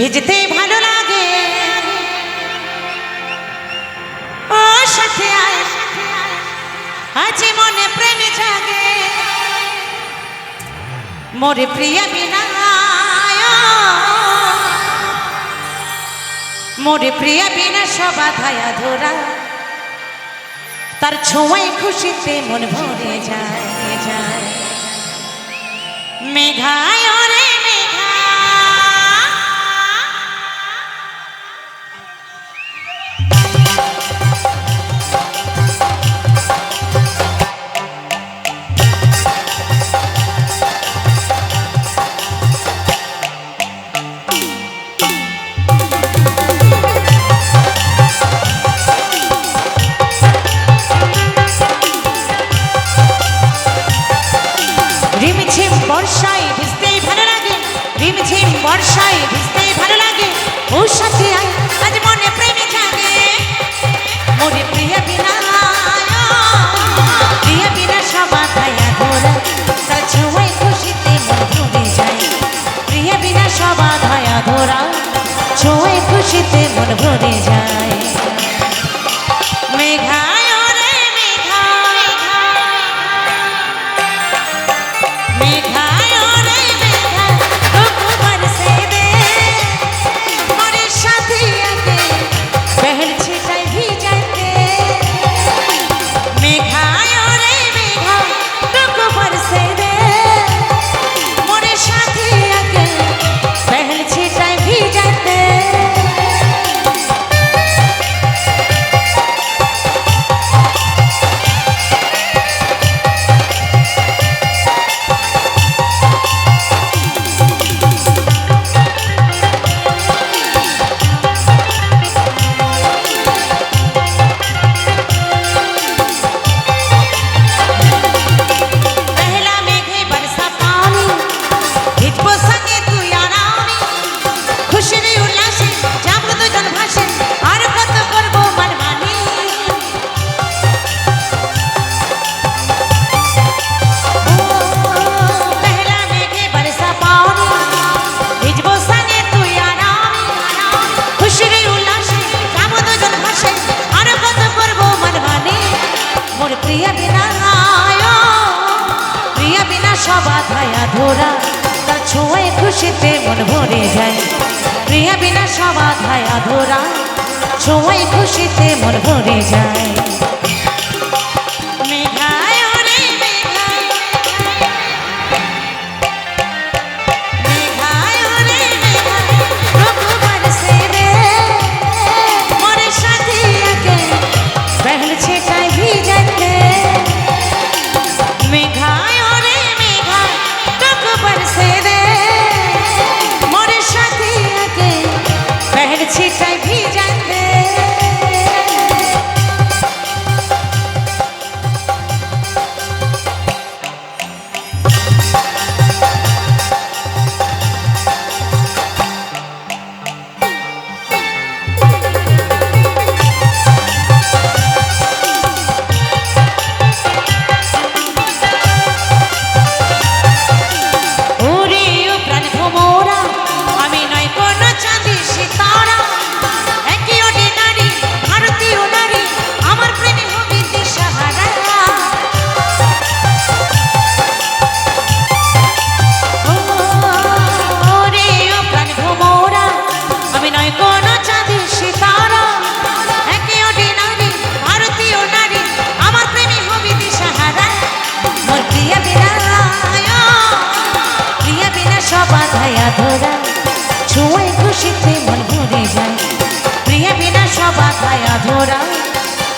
ভেজতে ভালো লাগে। ও, সাথে আজ মনে প্রেমে জাগে। মোরে প্রিয় বিনা মোরে প্রিয় বিনা সবা ধায়া ধরা। তার ছোঁয়াই খুশিতে মন ভরে যায় যায়। মেঘায় খুশিতে মন ভরে যায়। ভরা তার ছোঁয়ে খুশিতে মন ভরে যায়। প্রিয়া বিনা সমাধায় আধরা ছোঁয়ে খুশিতে মন ভরে যায়।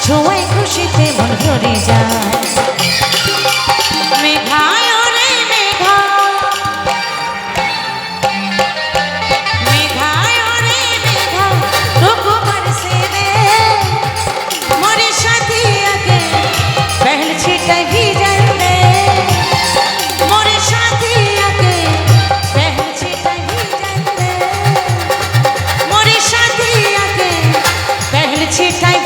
ছোঁয়ায় খুশিতে মন ভরে যায়। মেঘায় রে মেঘা মেঘায় রে মেঘা রুকু বরসে রে মোরে সাথী আগে। পহল ছিটাই ভিজাই রে মোরে সাথী আগে। পহল ছিটাই ভিজাই রে মোরে সাথী আগে। পহল ছিটাই